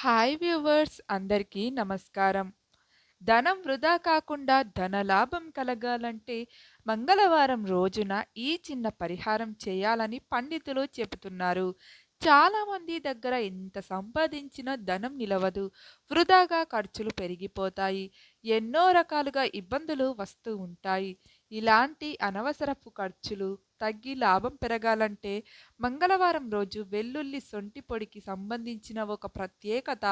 Hi viewers అందరికీ నమస్కారం. ధనం వృధా కాకుండా ధనలాభం కలగాలంటే మంగళవారం రోజున ఈ చిన్న పరిహారం చేయాలని పండితులు చెబుతున్నారు. చాలామంది దగ్గర ఎంత సంపాదించినా ధనం నిలవదు. వృధాగా ఖర్చులు పెరిగిపోతాయి. ఎన్నో రకాలుగా ఇబ్బందులు వస్తూ ఉంటాయి. ఇలాంటి అనవసరపు ఖర్చులు తగ్గి లాభం పెరగాలంటే మంగళవారం రోజు వెల్లుల్లి సొంటి పొడికి సంబంధించిన ఒక ప్రత్యేకత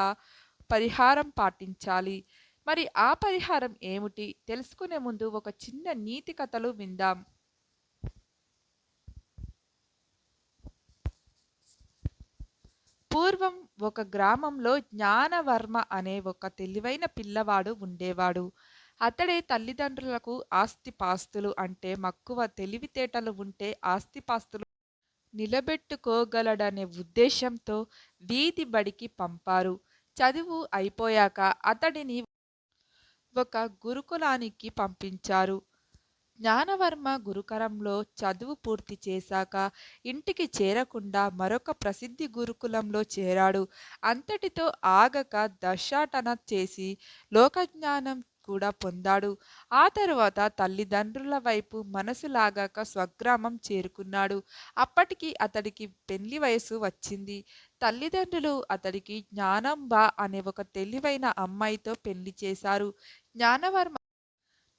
పరిహారం పాటించాలి. మరి ఆ పరిహారం ఏమిటి? తెలుసుకునే ముందు ఒక చిన్న నీతి కథలు విందాం. పూర్వం ఒక గ్రామంలో జ్ఞానవర్మ అనే ఒక తెలివైన పిల్లవాడు ఉండేవాడు. అతడే తల్లిదండ్రులకు ఆస్తిపాస్తులు అంటే మక్కువ తెలివితేటలు ఉంటే ఆస్తిపాస్తులు నిలబెట్టుకోగలడనే ఉద్దేశంతో వీధి బడికి పంపారు. చదువు అయిపోయాక అతడిని ఒక గురుకులానికి పంపించారు. జ్ఞానవర్మ గురుకులంలో చదువు పూర్తి చేశాక ఇంటికి చేరకుండా మరొక ప్రసిద్ధి గురుకులంలో చేరాడు. అంతటితో ఆగక దశాటన చేసి లోకజ్ఞానం కూడా పొందాడు. ఆ తరువాత తల్లిదండ్రుల వైపు మనసు లాగాక స్వగ్రామం చేరుకున్నాడు. అప్పటికి అతడికి పెళ్ళి వయసు వచ్చింది. తల్లిదండ్రులు అతడికి జ్ఞానంబ అనే ఒక తెలివైన అమ్మాయితో పెళ్ళి చేశారు. జ్ఞానవర్మ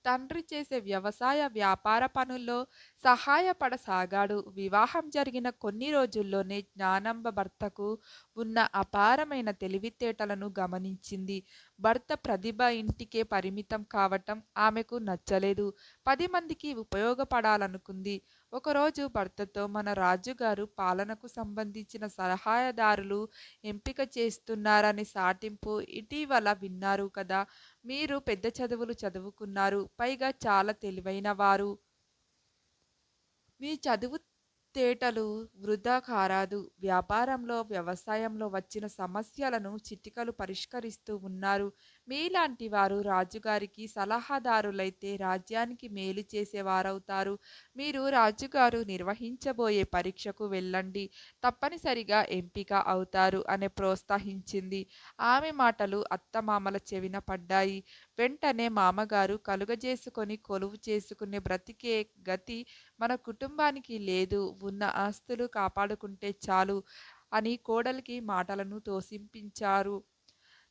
తండ్రి చేసే వ్యవసాయ, వ్యాపార పనుల్లో సహాయపడసాగాడు. వివాహం జరిగిన కొన్ని రోజుల్లోనే జ్ఞానంబ భర్తకు ఉన్న అపారమైన తెలివితేటలను గమనించింది. భర్త ప్రతిభ ఇంటికే పరిమితం కావటం ఆమెకు నచ్చలేదు. పది మందికి ఉపయోగపడాలనుకుంది. ఒకరోజు భర్తతో మన రాజుగారు పాలనకు సంబంధించిన సలహాదారులు ఎంపిక చేస్తున్నారని సాటింపు ఇటీవల విన్నారు కదా! మీరు పెద్ద చదువులు చదువుకున్నారు. పైగా చాలా తెలివైన వారు మీ చదువు తేటలు వృధా కారాదు. వ్యాపారంలో, వ్యవసాయంలో వచ్చిన సమస్యలను చిటికలు పరిష్కరిస్తూ ఉన్నారు. మీలాంటి వారు రాజుగారికి సలహాదారులైతే రాజ్యానికి మేలు చేసేవారవుతారు. మీరు రాజుగారు నిర్వహించబోయే పరీక్షకు వెళ్ళండి. తప్పనిసరిగా ఎంపిక అవుతారు అని ప్రోత్సహించింది. ఆమె మాటలు అత్తమామల చెవిన పడ్డాయి. వెంటనే మామగారు కలుగజేసుకొని కొలువు చేసుకునే బ్రతికే గతి మన కుటుంబానికి లేదు. ఉన్న ఆస్తులు కాపాడుకుంటే చాలు అని కోడలికి మాటలను తోసింపించారు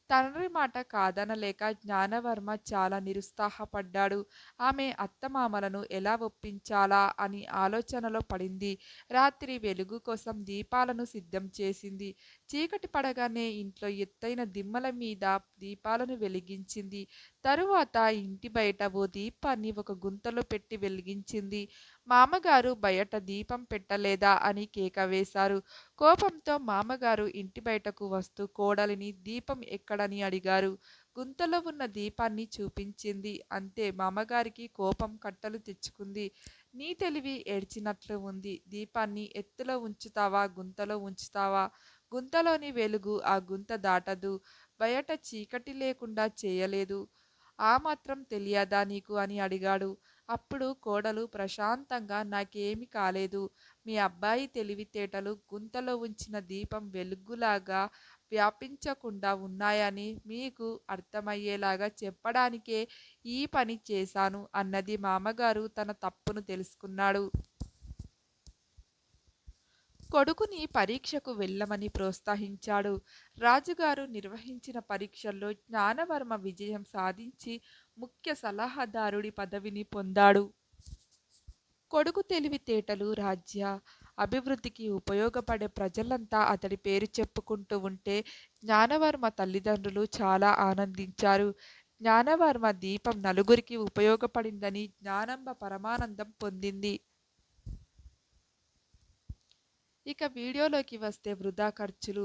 తండ్రి మాట కాదనలేక జ్ఞానవర్మ చాలా నిరుత్సాహపడ్డాడు. ఆమె అత్తమామలను ఎలా ఒప్పించాలా అని ఆలోచనలో పడింది. రాత్రి వెలుగు కోసం దీపాలను సిద్ధం చేసింది. చీకటి పడగానే ఇంట్లో ఎత్తైన దిమ్మల మీద దీపాలను వెలిగించింది. తరువాత ఇంటి బయట ఓ దీపాన్ని ఒక గుంతలో పెట్టి వెలిగించింది. మామగారు బయట దీపం పెట్టలేదా అని కేక వేశారు. కోపంతో మామగారు ఇంటి బయటకు వస్తూ కోడలిని దీపం ఎక్కడని అడిగారు. గుంతలో ఉన్న దీపాన్ని చూపించింది. అంతే మామగారికి కోపం కట్టలు తెచ్చుకుంది. నీ తెలివి ఏడ్చినట్లు ఉంది. దీపాన్ని ఎత్తులో ఉంచుతావా గుంతలో ఉంచుతావా? గుంతలోని వెలుగు ఆ గుంత దాటదు. బయట చీకటి లేకుండా చేయలేదు. ఆ మాత్రం తెలియదా నీకు అని అడిగాడు. అప్పుడు కోడలు ప్రశాంతంగా నాకేమీ కాలేదు. మీ అబ్బాయి తెలివితేటలు గుంతలో ఉంచిన దీపం వెలుగులాగా వ్యాపించకుండా ఉన్నాయని మీకు అర్థమయ్యేలాగా చెప్పడానికే ఈ పని చేశాను అన్నది. మామగారు తన తప్పును తెలుసుకున్నాడు. కొడుకుని పరీక్షకు వెళ్ళమని ప్రోత్సహించాడు. రాజుగారు నిర్వహించిన పరీక్షల్లో జ్ఞానవర్మ విజయం సాధించి ముఖ్య సలహాదారుడి పదవిని పొందాడు. కొడుకు తెలివితేటలు రాజ్య అభివృద్ధికి ఉపయోగపడే ప్రజలంతా అతడి పేరు చెప్పుకుంటూ ఉంటే జ్ఞానవర్మ తల్లిదండ్రులు చాలా ఆనందించారు. జ్ఞానవర్మ దీపం నలుగురికి ఉపయోగపడిందని జ్ఞానంబ పరమానందం పొందింది. ఇక వీడియోలోకి వస్తే వృధా ఖర్చులు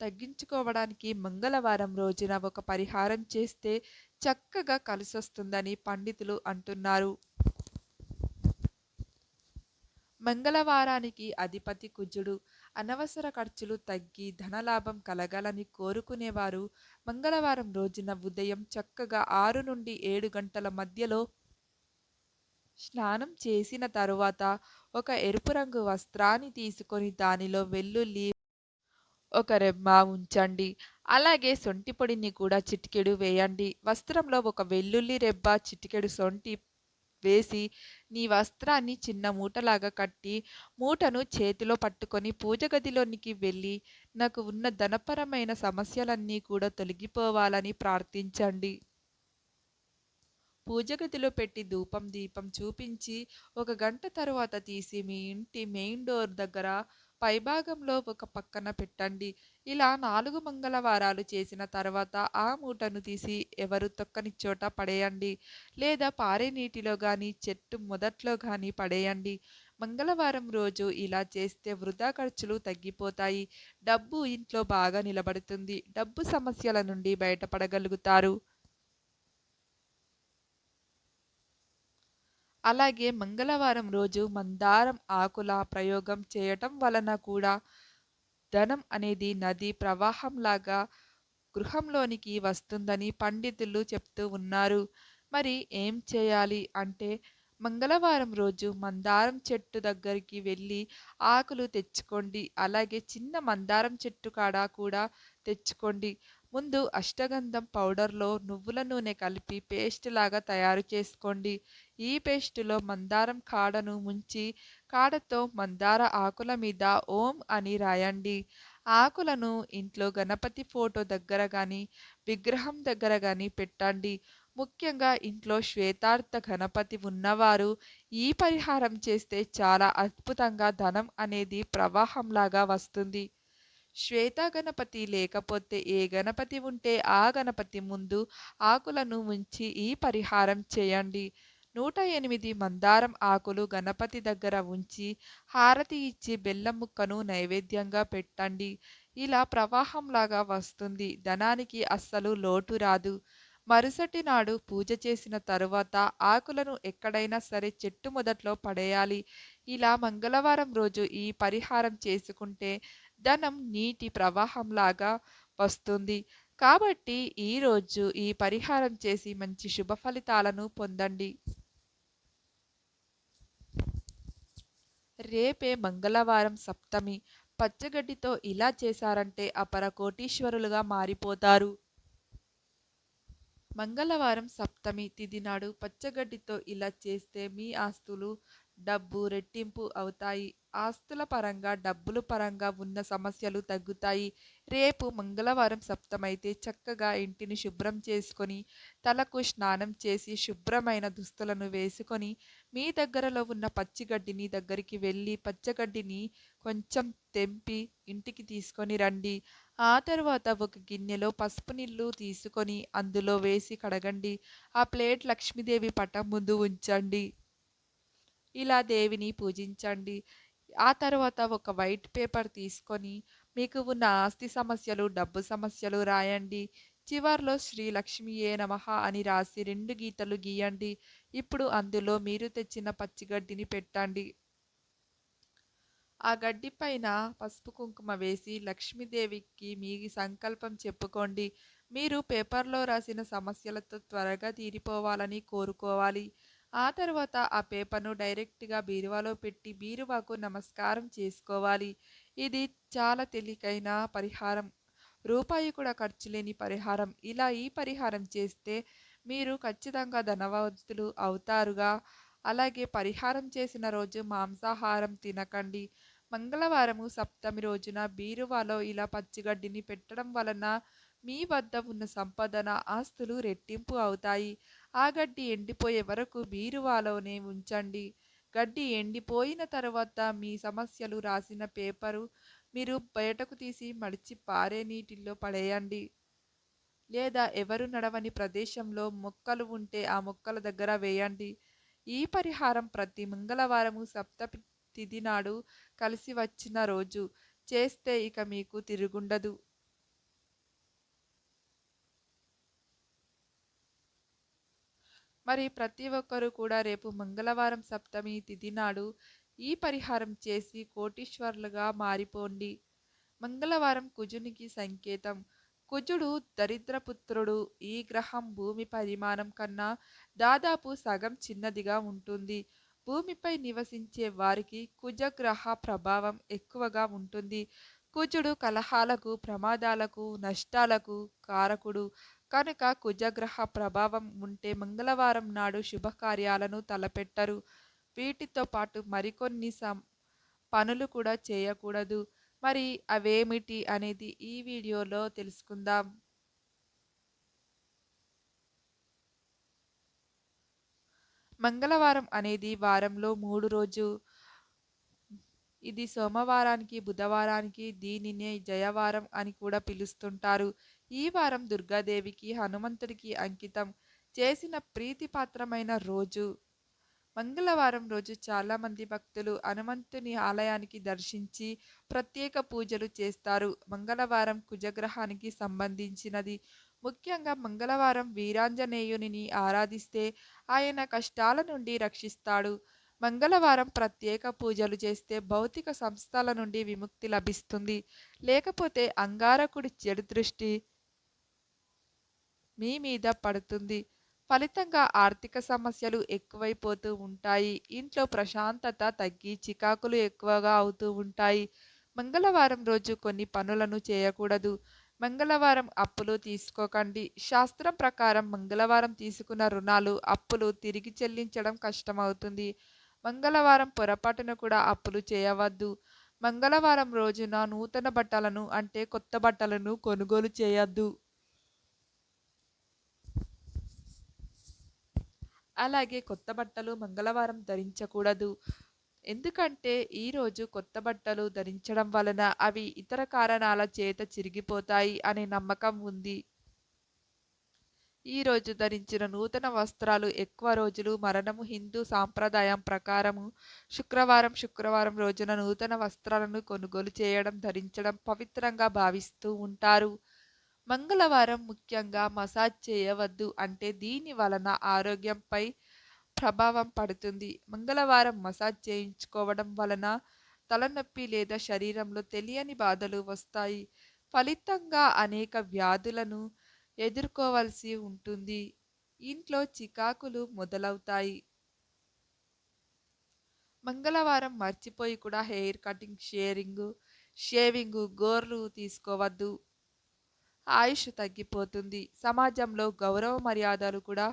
తగ్గించుకోవడానికి మంగళవారం రోజున ఒక పరిహారం చేస్తే చక్కగా కలిసొస్తుందని పండితులు అంటున్నారు. మంగళవారానికి అధిపతి కుజుడు. అనవసర ఖర్చులు తగ్గి ధనలాభం కలగాలని కోరుకునేవారు మంగళవారం రోజున ఉదయం చక్కగా ఆరు నుండి ఏడు గంటల మధ్యలో స్నానం చేసిన తరువాత ఒక ఎరుపు రంగు వస్త్రాన్ని తీసుకొని దానిలో వెల్లుల్లి ఒక రెమ్మ ఉంచండి. అలాగే సొంటి పొడిని కూడా చిటికెడు వేయండి. వస్త్రంలో ఒక వెల్లుల్లి రెబ్బ, చిటికెడు సొంటి వేసి నీ వస్త్రాన్ని చిన్న మూటలాగా కట్టి మూటను చేతిలో పట్టుకొని పూజ గదిలోనికి వెళ్ళి నాకు ఉన్న ధనపరమైన సమస్యలన్నీ కూడా తొలగిపోవాలని ప్రార్థించండి. పూజగదిలో పెట్టి ధూపం, దీపం చూపించి ఒక గంట తరువాత తీసి మీ ఇంటి మెయిన్ డోర్ దగ్గర పైభాగంలో ఒక పక్కన పెట్టండి. ఇలా నాలుగు మంగళవారాలు చేసిన తర్వాత ఆ మూటను తీసి ఎవరు తొక్కని చోట పడేయండి. లేదా పారే నీటిలో కానీ చెట్టు మొదట్లో కానీ పడేయండి. మంగళవారం రోజు ఇలా చేస్తే వృధా ఖర్చులు తగ్గిపోతాయి. డబ్బు ఇంట్లో బాగా నిలబడుతుంది. డబ్బు సమస్యల నుండి బయటపడగలుగుతారు. అలాగే మంగళవారం రోజు మందారం ఆకుల ప్రయోగం చేయటం వలన కూడా ధనం అనేది నది ప్రవాహంలాగా గృహంలోనికి వస్తుందని పండితులు చెప్తూ ఉన్నారు. మరి ఏం చేయాలి అంటే మంగళవారం రోజు మందారం చెట్టు దగ్గరికి వెళ్ళి ఆకులు తెచ్చుకోండి. అలాగే చిన్న మందారం చెట్టు కాడ కూడా తెచ్చుకోండి. ముందు అష్టగంధం పౌడర్‌లో నువ్వుల నూనె కలిపి పేస్ట్ లాగా తయారు చేసుకోండి. ఈ పేస్టులో మందారం కాడను ముంచి కాడతో మందార ఆకుల మీద ఓం అని రాయండి. ఆకులను ఇంట్లో గణపతి ఫోటో దగ్గర కానీ విగ్రహం దగ్గర కానీ పెట్టండి. ముఖ్యంగా ఇంట్లో శ్వేతార్థ గణపతి ఉన్నవారు ఈ పరిహారం చేస్తే చాలా అద్భుతంగా ధనం అనేది ప్రవాహంలాగా వస్తుంది. శ్వేత గణపతి లేకపోతే ఏ గణపతి ఉంటే ఆ గణపతి ముందు ఆకులను ఉంచి ఈ పరిహారం చేయండి. 108 మందారం ఆకులు గణపతి దగ్గర ఉంచి హారతి ఇచ్చి బెల్లం ముక్కను నైవేద్యంగా పెట్టండి. ఇలా ప్రవాహంలాగా వస్తుంది. ధనానికి అస్సలు లోటు రాదు. మరుసటి నాడు పూజ చేసిన తరువాత ఆకులను ఎక్కడైనా సరే చెట్టు మొదట్లో పడేయాలి. ఇలా మంగళవారం రోజు ఈ పరిహారం చేసుకుంటే ధనం నీటి ప్రవాహంలాగా వస్తుంది. కాబట్టి ఈరోజు ఈ పరిహారం చేసి మంచి శుభ ఫలితాలను పొందండి. రేపే మంగళవారం సప్తమి. పచ్చగడ్డితో ఇలా చేశారంటే అపర కోటీశ్వరులుగా మారిపోతారు. మంగళవారం సప్తమి తిథి నాడు పచ్చగడ్డితో ఇలా చేస్తే మీ ఆస్తులు, డబ్బు రెట్టింపు అవుతాయి. ఆస్తుల పరంగా, డబ్బుల పరంగా ఉన్న సమస్యలు తగ్గుతాయి. రేపు మంగళవారం సప్తమైతే చక్కగా ఇంటిని శుభ్రం చేసుకొని, తలకు స్నానం చేసి శుభ్రమైన దుస్తులను వేసుకొని, మీ దగ్గరలో ఉన్న పచ్చిగడ్డిని దగ్గరికి వెళ్ళి పచ్చగడ్డిని కొంచెం తెంపి ఇంటికి తీసుకొని రండి. ఆ తర్వాత ఒక గిన్నెలో పసుపు నీళ్ళు తీసుకొని అందులో వేసి కడగండి. ఆ ప్లేట్ లక్ష్మీదేవి పటం ముందు ఉంచండి. ఇలా దేవిని పూజించండి. ఆ తర్వాత ఒక వైట్ పేపర్ తీసుకొని మీకు ఉన్న ఆస్తి సమస్యలు, డబ్బు సమస్యలు రాయండి. చివర్లో శ్రీ లక్ష్మీయే నమః అని రాసి రెండు గీతలు గీయండి. ఇప్పుడు అందులో మీరు తెచ్చిన పచ్చిగడ్డిని పెట్టండి. ఆ గడ్డి పైన పసుపు, కుంకుమ వేసి లక్ష్మీదేవికి మీ సంకల్పం చెప్పుకోండి. మీరు పేపర్‌లో రాసిన సమస్యలతో త్వరగా తీరిపోవాలని కోరుకోవాలి. ఆ తర్వాత ఆ పేపర్‌ను డైరెక్ట్‌గా బీరువాలో పెట్టి బీరువాకు నమస్కారం చేసుకోవాలి. ఇది చాలా తేలికైన పరిహారం. రూపాయి కూడా ఖర్చు లేని పరిహారం. ఇలా ఈ పరిహారం చేస్తే మీరు ఖచ్చితంగా ధనవంతులు అవుతారుగా. అలాగే పరిహారం చేసిన రోజు మాంసాహారం తినకండి. మంగళవారము సప్తమి రోజున బీరువాలో ఇలా పచ్చిగడ్డిని పెట్టడం వలన మీ వద్ద ఉన్న సంపదన, ఆస్తులు రెట్టింపు అవుతాయి. ఆ గడ్డి ఎండిపోయే వరకు బీరువాలోనే ఉంచండి. గడ్డి ఎండిపోయిన తరువాత మీ సమస్యలు రాసిన పేపరు మీరు బయటకు తీసి మడిచి పారే నీటిల్లో పడేయండి. లేదా ఎవరు నడవని ప్రదేశంలో మొక్కలు ఉంటే ఆ మొక్కల దగ్గర వేయండి. ఈ పరిహారం ప్రతి మంగళవారము సప్తమి తిథి నాడు కలిసి వచ్చిన రోజు చేస్తే ఇక మీకు తిరుగుండదు. మరి ప్రతి ఒక్కరూ కూడా రేపు మంగళవారం సప్తమి తిథి నాడు ఈ పరిహారం చేసి కోటీశ్వరులుగా మారిపోండి. మంగళవారం కుజునికి సంకేతం. కుజుడు దరిద్రపుత్రుడు. ఈ గ్రహం భూమి పరిమాణం కన్నా దాదాపు సగం చిన్నదిగా ఉంటుంది. భూమిపై నివసించే వారికి కుజగ్రహ ప్రభావం ఎక్కువగా ఉంటుంది. కుజుడు కలహాలకు ప్రమాదాలకు నష్టాలకు కారకుడు కనుక కుజగ్రహ ప్రభావం ఉంటే మంగళవారం నాడు శుభకార్యాలను తలపెట్టరు. వీటితో పాటు మరికొన్ని సం పనులు కూడా చేయకూడదు. మరి అవేమిటి అనేది ఈ వీడియోలో తెలుసుకుందాం. మంగళవారం అనేది వారంలో మూడు రోజు. ఇది సోమవారానికి బుధవారానికి దీనినే జయవారం అని కూడా పిలుస్తుంటారు. ఈ వారం దుర్గాదేవికి హనుమంతుడికి అంకితం చేసిన ప్రీతిపాత్రమైన రోజు. మంగళవారం రోజు చాలామంది భక్తులు హనుమంతుని ఆలయానికి దర్శించి ప్రత్యేక పూజలు చేస్తారు. మంగళవారం కుజగ్రహానికి సంబంధించినది. ముఖ్యంగా మంగళవారం వీరాంజనేయునిని ఆరాధిస్తే ఆయన కష్టాల నుండి రక్షిస్తాడు. మంగళవారం ప్రత్యేక పూజలు చేస్తే భౌతిక సంస్థల నుండి విముక్తి లభిస్తుంది. లేకపోతే అంగారకుడి చెడు దృష్టి మీ మీద పడుతుంది. ఫలితంగా ఆర్థిక సమస్యలు ఎక్కువైపోతూ ఉంటాయి. ఇంట్లో ప్రశాంతత తగ్గి చికాకులు ఎక్కువగా అవుతూ ఉంటాయి. మంగళవారం రోజు కొన్ని పనులను చేయకూడదు. మంగళవారం అప్పులు తీసుకోకండి. శాస్త్రం ప్రకారం మంగళవారం తీసుకున్న రుణాలు అప్పులు తిరిగి చెల్లించడం కష్టమవుతుంది. మంగళవారం పొరపాటున కూడా అప్పులు చేయవద్దు. మంగళవారం రోజున నూతన బట్టలను అంటే కొత్త బట్టలను కొనుగోలు చేయొద్దు. అలాగే కొత్త బట్టలు మంగళవారం ధరించకూడదు. ఎందుకంటే ఈరోజు కొత్త బట్టలు ధరించడం వలన అవి ఇతర కారణాల చేత చిరిగిపోతాయి అనే నమ్మకం ఉంది. ఈరోజు ధరించిన నూతన వస్త్రాలు ఎక్కువ రోజులు మరణము హిందూ సాంప్రదాయం ప్రకారము శుక్రవారం శుక్రవారం రోజున నూతన వస్త్రాలను కొనుగోలు చేయడం ధరించడం పవిత్రంగా భావిస్తూ ఉంటారు. మంగళవారం ముఖ్యంగా మసాజ్ చేయవద్దు అంటే దీని వలన ఆరోగ్యంపై ప్రభావం పడుతుంది. మంగళవారం మసాజ్ చేయించుకోవడం వలన తలనొప్పి లేదా శరీరంలో తెలియని బాధలు వస్తాయి. ఫలితంగా అనేక వ్యాధులను ఎదుర్కోవాల్సి ఉంటుంది. ఇంట్లో చికాకులు మొదలవుతాయి. మంగళవారం మర్చిపోయి కూడా హెయిర్ కటింగ్ షేరింగ్ షేవింగ్ గోర్లు తీసుకోవద్దు. ఆయుష్ తగ్గిపోతుంది. సమాజంలో గౌరవ మర్యాదలు కూడా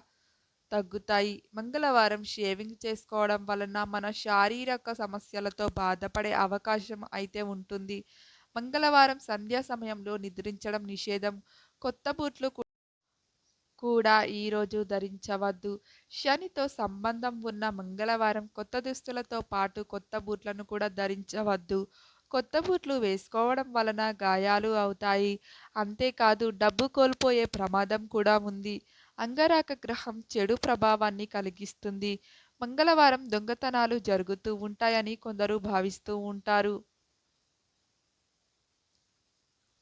తగ్గుతాయి. మంగళవారం షేవింగ్ చేసుకోవడం వలన మన శారీరక సమస్యలతో బాధపడే అవకాశం అయితే ఉంటుంది. మంగళవారం సంధ్యా సమయంలో నిద్రించడం నిషేధం. కొత్త బూట్లు కూడా ఈరోజు ధరించవద్దు. శనితో సంబంధం ఉన్న మంగళవారం కొత్త దుస్తులతో పాటు కొత్త బూట్లను కూడా ధరించవద్దు. కొత్త బూట్లు వేసుకోవడం వలన గాయాలు అవుతాయి. అంతేకాదు డబ్బు కోల్పోయే ప్రమాదం కూడా ఉంది. అంగరాక గ్రహం చెడు ప్రభావాన్ని కలిగిస్తుంది. మంగళవారం దొంగతనాలు జరుగుతూ ఉంటాయని కొందరు భావిస్తూ ఉంటారు.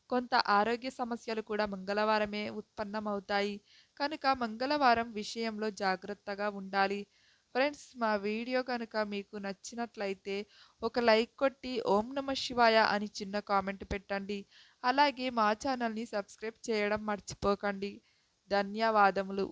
కొంత ఆరోగ్య సమస్యలు కూడా మంగళవారమే ఉత్పన్నమవుతాయి. కనుక మంగళవారం విషయంలో జాగ్రత్తగా ఉండాలి. ఫ్రెండ్స్ మా వీడియో కనుక మీకు నచ్చినట్లయితే ఒక లైక్ కొట్టి ఓం నమ శివాయ అని చిన్న కామెంట్ పెట్టండి. అలాగే మా ఛానల్ని సబ్స్క్రైబ్ చేయడం మర్చిపోకండి. ధన్యవాదములు.